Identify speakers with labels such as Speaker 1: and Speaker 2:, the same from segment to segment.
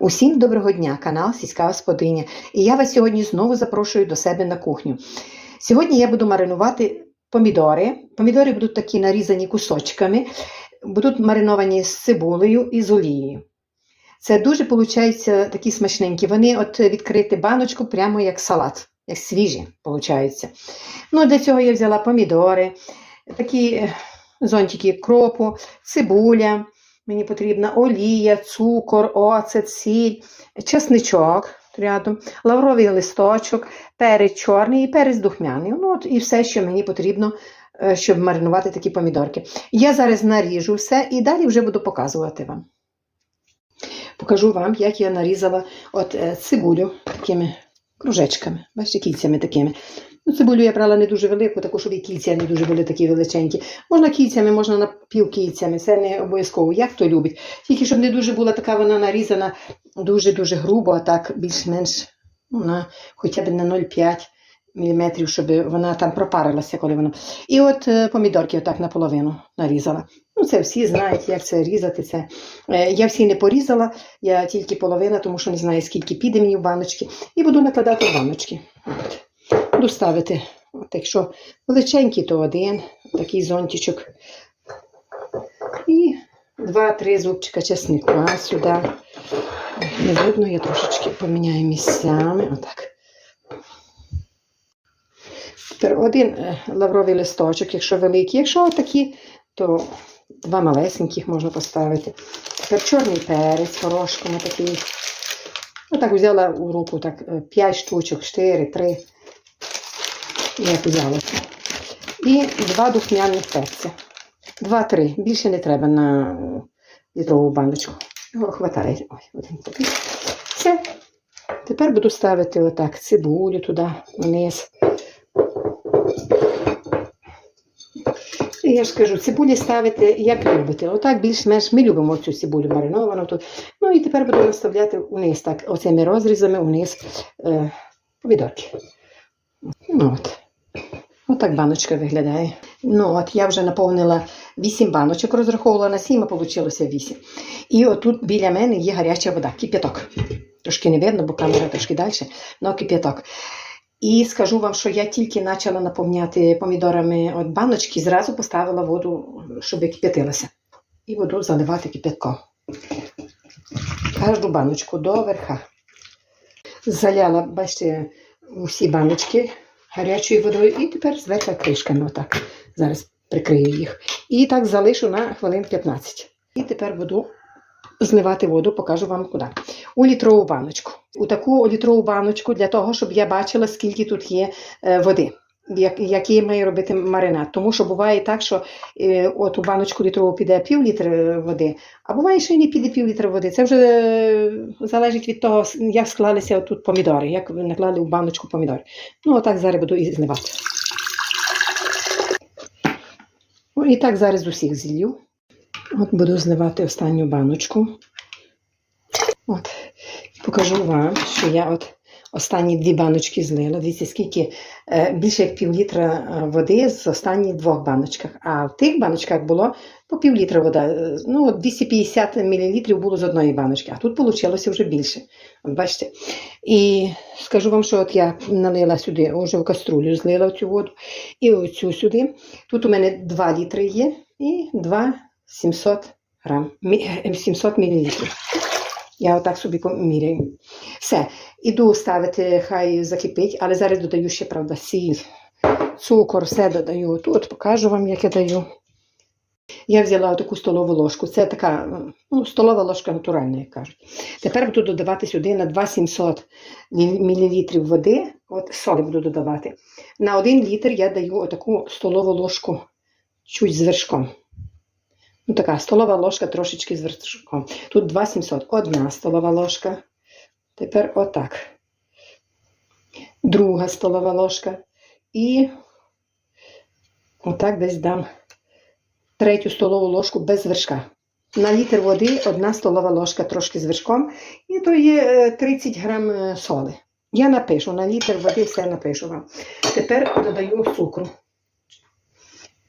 Speaker 1: Усім доброго дня, канал Сільська Господиня. І я вас сьогодні знову запрошую до себе на кухню. Сьогодні я буду маринувати помідори. Помідори будуть такі нарізані кусочками, будуть мариновані з цибулею і з олією. Це дуже виходить такі смачненькі. Вони от відкрити баночку прямо як салат, як свіжі, виходить. Ну, для цього я взяла помідори, такі е, зонтики кропу, цибуля. Мені потрібна олія, цукор, оцет, сіль, чесничок рядом, лавровий листочок, перець чорний і перець духмяний. Ну, от і все, що мені потрібно, е, щоб маринувати такі помідорки. Я зараз наріжу все і далі вже буду показувати вам. Покажу вам, як я нарізала от е, цибулю такими кружечками, бачите, кільцями такими. Ну, цибулю я брала не дуже велику, таку, щоб і кільця не дуже були такі величенькі. Можна кільцями, можна напівкільцями, це не обов'язково, як хто любить. Тільки щоб не дуже була така вона нарізана дуже-дуже грубо, а так більш-менш ну, на, хоча б на 0,5 мм, щоб вона там пропарилася, коли вона. І от е, помідорки отак наполовину нарізала. Ну, це всі знають, як це різати. Це. Е, я всі не порізала, я тільки половина, тому що не знаю, скільки піде мені в баночки. І буду накладати в баночки. От. Буду ставити, от, якщо величенький, то один, такий зонтичок. І два-три зубчика чесника сюди. Не видно, я трошечки поміняю місцями. Отак. Тепер один е, лавровий листочок, якщо великий. Якщо такі, то два малесеньких можна поставити. Тепер чорний перець порошком такий. Отак взяла у руку так 5 штучок, 4, 3. Як взяла. І два духмяних перця. Два-три. Більше не треба на літрову баночку. Його хватає. Ой, один такий. Все. Тепер буду ставити отак цибулю туди вниз. І я ж кажу, цибулі ставити, як любите. Отак більш-менш ми любимо цю цибулю мариновану тут. Ну і тепер буду наставляти вниз, так, оцими розрізами вниз е, помідорки. Ну, от. Отак баночка виглядає. Ну, от я вже наповнила 8 баночок, розраховувала на 7, а вийшло 8. І отут біля мене є гаряча вода, кип'яток. Трошки не видно, бо камера трошки далі, але кип'яток. І скажу вам, що я тільки почала наповняти помідорами от баночки, зразу поставила воду, щоб кип'ятилася. І воду заливати кип'ятком. Кожну баночку до верха. Заляла, бачите, усі баночки гарячою водою і тепер зверху кришками. Отак. Зараз прикрию їх. І так залишу на хвилин 15. І тепер буду зливати воду, покажу вам куди. У літрову баночку. У таку літрову баночку для того, щоб я бачила, скільки тут є е, води. Як, який має робити маринад. Тому що буває так, що е, от у баночку літрову піде пів літра води, а буває, що і не піде пів літра води. Це вже е, залежить від того, як склалися тут помідори, як наклали у баночку помідори. Ну, отак зараз буду і зливати. І так зараз усіх зілью. От буду зливати останню баночку. От. Покажу вам, що я от останні дві баночки злила. Дивіться, скільки е, більше як пів літра е, води з останніх двох баночках. А в тих баночках було по пів літра вода. Е, Ну, 250 мл було з одної баночки, а тут вийшло вже більше. Бачите. І скажу вам, що от я налила сюди, вже в каструлю злила цю воду. І оцю сюди. Тут у мене 2 літри є і 2 700 грам, е, 700 мл. Я отак собі поміряю. Все, іду ставити, хай закипить, але зараз додаю ще, правда, сіль, цукор, все додаю. Тут покажу вам, як я даю. Я взяла таку столову ложку. Це така ну, столова ложка натуральна, як кажуть. Тепер буду додавати сюди на 2700 мл води. От солі буду додавати. На 1 літр я даю отаку столову ложку чуть з вершком. Ну, така столова ложка трошечки з вершком. Тут 2700. Одна столова ложка. Тепер отак. Друга столова ложка. І отак десь дам третю столову ложку без вершка. На літр води одна столова ложка трошки з вершком. І то є е, 30 грам е, соли. Я напишу, на літр води все напишу вам. Тепер додаю цукру.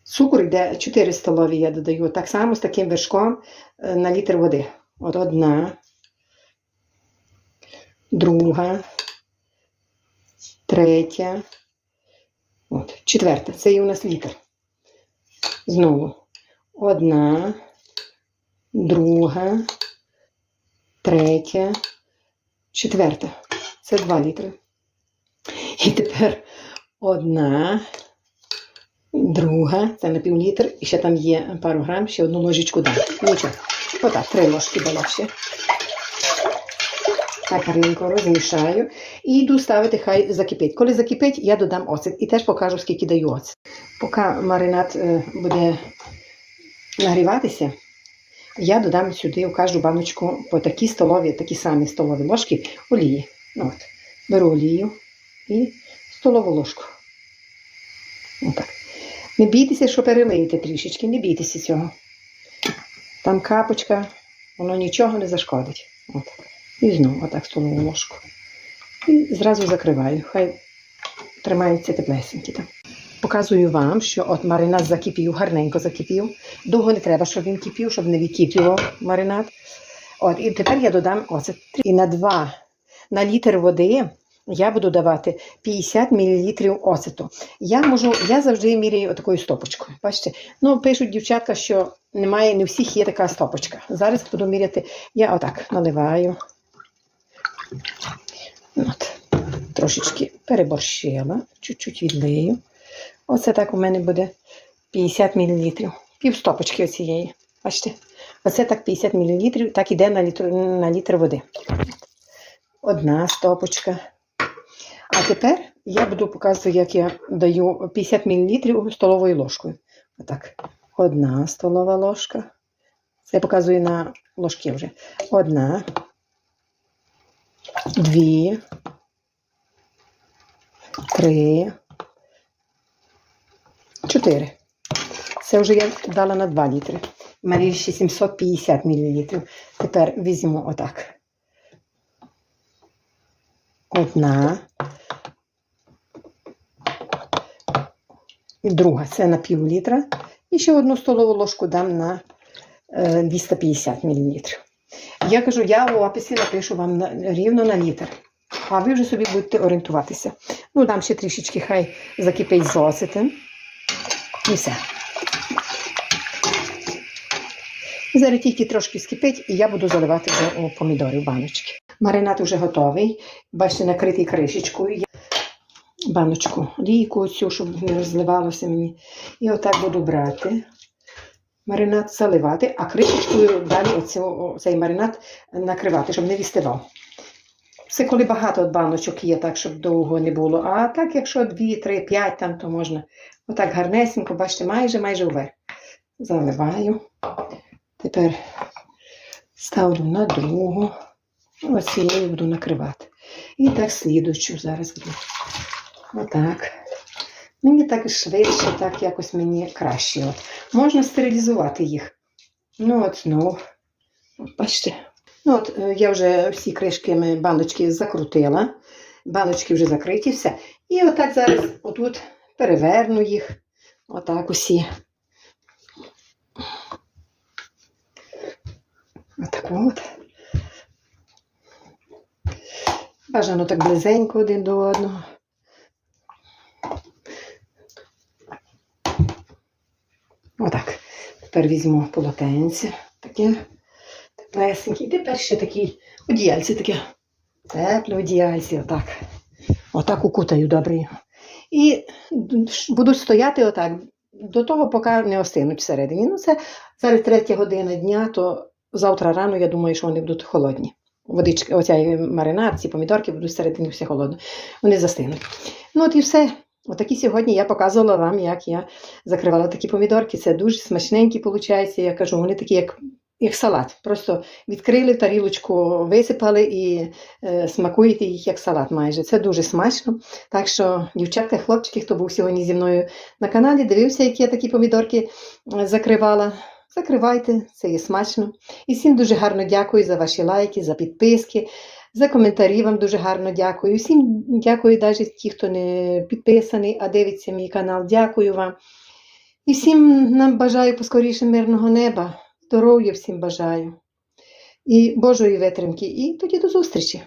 Speaker 1: Цукор йде 4 столові, я додаю так само з таким вершком е, на літр води. От одна, друга, третя, от, четверта. Це є у нас літр. Знову одна, друга, третя, четверта. Це 2 літри. І тепер одна, друга, це на пів літр, і ще там є пару грам, ще одну ложечку дам. Нічого. Отак, три ложки дала ще. Так гарненько розмішаю. І йду ставити, хай закипить. Коли закипить, я додам оцет. І теж покажу, скільки даю оцет. Поки маринад е, буде нагріватися, я додам сюди у кожну баночку по такі столові, такі самі столові ложки олії. Ну, от. Беру олію і столову ложку. Отак. Не бійтеся, що перелиєте трішечки, не бійтеся цього. Там капочка, воно нічого не зашкодить. Отак. І знову отак столову ложку. І зразу закриваю. Хай тримається теплесенькі там. Показую вам, що от маринад закипів, гарненько закипів. Довго не треба, щоб він кипів, щоб не відкипівав маринад. От, і тепер я додам оцет. І на 2 на літр води я буду давати 50 мл оцету. Я можу, я завжди міряю такою стопочкою. Бачите? Ну, пишуть дівчатка, що немає, не у всіх є така стопочка. Зараз буду міряти. Я отак наливаю. От. Трошечки переборщила, чуть-чуть відлию. Оце так у мене буде 50 мл. Пів стопочки оцієї. Бачите? Оце так 50 мл, так іде на літр, на літр води. Одна стопочка. А тепер я буду показувати, як я даю 50 мл столовою ложкою. Отак. Одна столова ложка. Це я показую на ложки вже. Одна. Дві. Три. Чотири. Це вже я дала на 2 літри. У мене ще 750 мл. Тепер візьму отак. Одна. І друга це на пів літра. І ще одну столову ложку дам на е, 250 мл. Я кажу, я у описі напишу вам рівно на літр. А ви вже собі будете орієнтуватися. Ну, дам ще трішечки, хай закипить з. І все. Зараз тільки трошки скипить, і я буду заливати вже помідори в баночки. Маринад вже готовий. Бачите, накритий кришечкою. Баночку лійку цю, щоб не розливалося мені. І отак буду брати. Маринад заливати, а кришечкою далі цей маринад накривати, щоб не відстивав. Це коли багато от баночок є, так, щоб довго не було. А так, якщо 2, 3, 5 там, то можна отак гарнесенько, бачите, майже майже вверх. Заливаю. Тепер ставлю на другу. Оцією буду накривати. І так слідуючу зараз буду. Отак. Мені так і швидше, так якось мені краще. От. Можна стерилізувати їх. Ну, от знову. Бачите. Ну, от е, я вже всі кришки баночки закрутила. Баночки вже закриті, все. І отак зараз отут переверну їх. Отак усі. Отак от. Бажано так близенько один до одного. Отак. Тепер візьму полотенце таке теплесеньке. І тепер ще такі одіяльці таке. Тепле одіяльці, отак. Отак укутаю добре. І будуть стояти отак до того, поки не остинуть всередині. Ну, це зараз третя година дня, то завтра рано, я думаю, що вони будуть холодні. Водички, оця маринад, ці помідорки будуть всередині все холодно. Вони застинуть. Ну, от і все. Отакі сьогодні я показувала вам, як я закривала такі помідорки. Це дуже смачненькі, виходить. Я кажу, вони такі, як як салат. Просто відкрили тарілочку, висипали і е, смакуєте їх як салат майже. Це дуже смачно. Так що, дівчатка, хлопчики, хто був сьогодні зі мною на каналі, дивився, які я такі помідорки е, закривала. Закривайте, це є смачно. І всім дуже гарно дякую за ваші лайки, за підписки, за коментарі. Вам дуже гарно дякую. Всім дякую, навіть ті, хто не підписаний, а дивиться мій канал. Дякую вам. І всім нам бажаю поскоріше мирного неба. Здоров'я всім бажаю. І Божої витримки. І тоді до зустрічі!